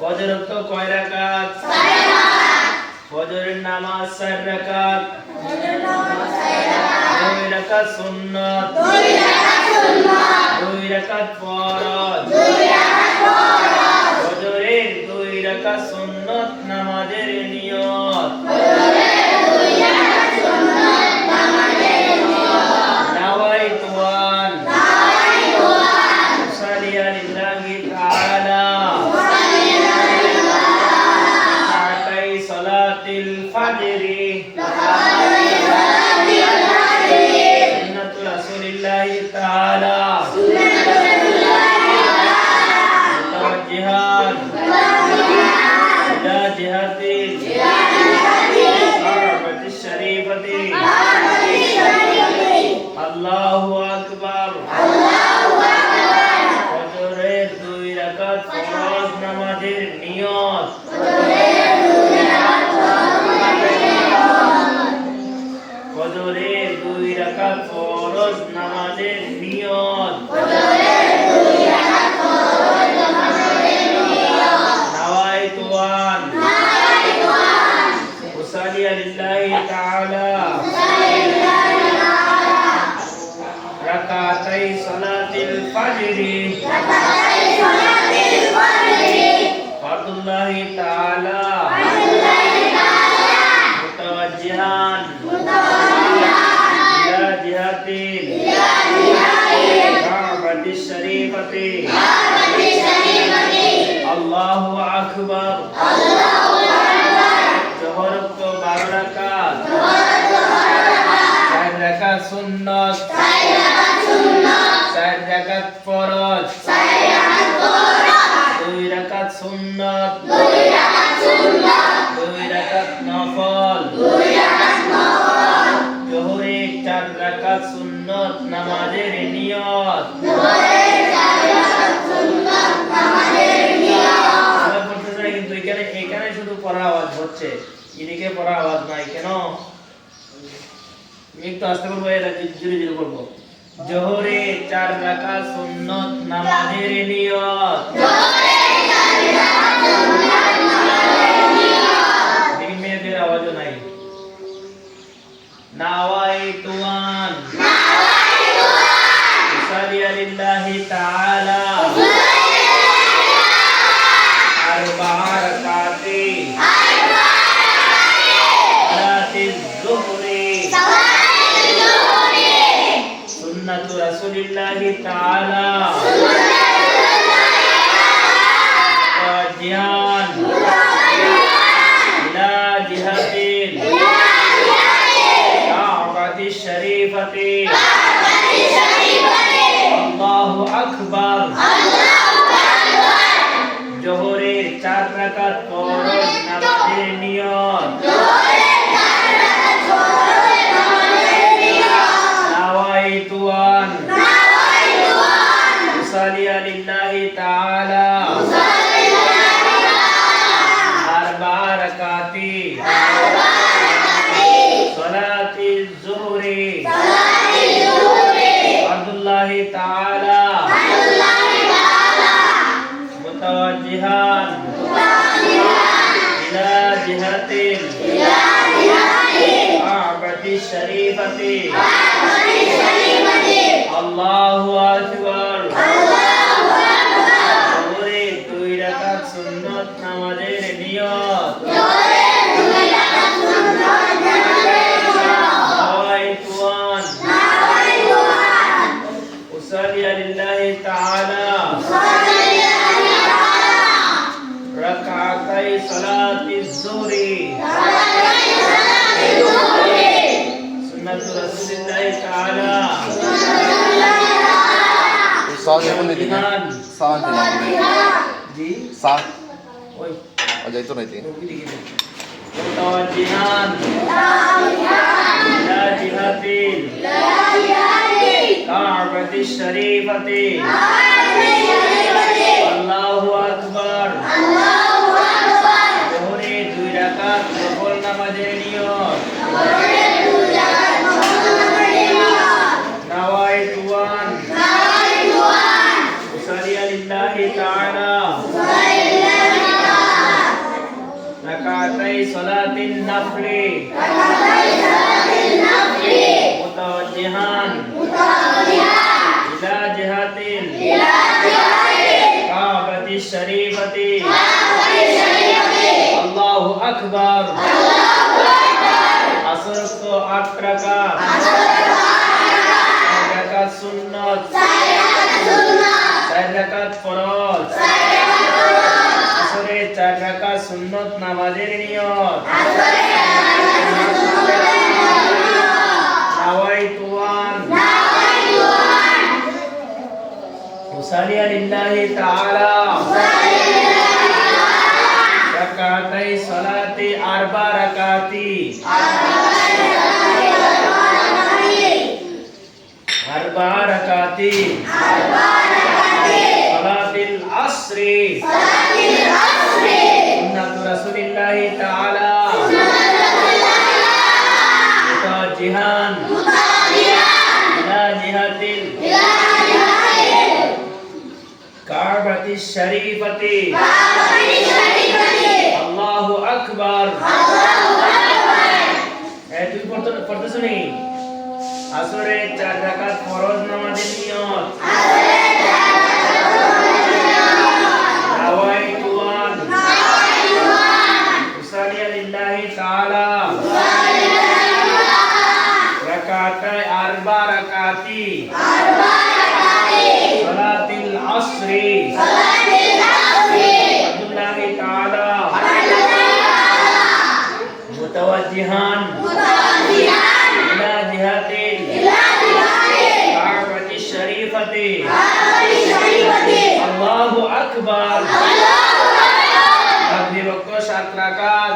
ফজর তো কয় রাকাত ফজরের নামাজ চার রাকাত দুই রাকাত সুন্নাত। দুই রাকাত ফরজ ফজরের আল্লাহু আকবার। ফজরের দুই রাকাত ফরজ নামাজের নিয়ত। ফজরের দুই রাকাত ফরজ নামাজের নিয়ত। নাওয়াইতু إلى جهة الكعبة الشريفة الله أكبر জহরত বারো রাকাত চার রাকাত সুন্নত চার রাকাত ফরজ নামাজের নিয়ত। কিন্তু এখানে এখানে শুধু পড়ার আওয়াজ হচ্ছে। এদিকে পড়ার আওয়াজ নাই, কেন? একটু আস্তে করব করব জোহরে চার রাকাত সুন্নত নামাজের নিয়ত। আকবার। জোহরে চার রাকাত ফরজ নামাজের নিয়ত। নাওয়াইতু আন উসালি আলিল্লাহ। الشريفة الله أكبر سنة رسول الله تعالى সাউন্ড এখন এদিকে সাউন্ড জি সাউন্ড ওই যাইতো না এদিকে ওইদিকে متوجهان إلى جهة الكعبة الشريفة الله أكبر জোহরে দুই রাকাত নফল নামাজের নিয়ত صلاة النفل متوجها إلى جهة الكعبة الشريفة الله أكبر أسرت أكرك أكرك سنة سنة فرض أسرت أكرك ফরজ আসরে চার রাকাত সুন্নত নামাজের নিয়ত নাওয়াইতুয়ান উসালি লিল্লাহি তাআলা রাকাতাই সালাতি আরবা রাকাতি আরবা রাকাতি সালাতিল আসরি সুন্নাত রাসূলিল্লাহি তাআলা। মুতাজিহান। ইলা জিহাতিল কাবাতি শরীফতি। আল্লাহু আকবার। এই তুই পড়তে পড়তে শুনি আসরে চার রাকাত ফরজ নামাজের নিয়ত। البركات صلاة العصر صلاة العصر الله تعالى متوجها متوجها إلى جهة إلى جهة الكعبة الشريفة الكعبة الشريفة الله أكبر الله أكبر أكبر وقت شطركات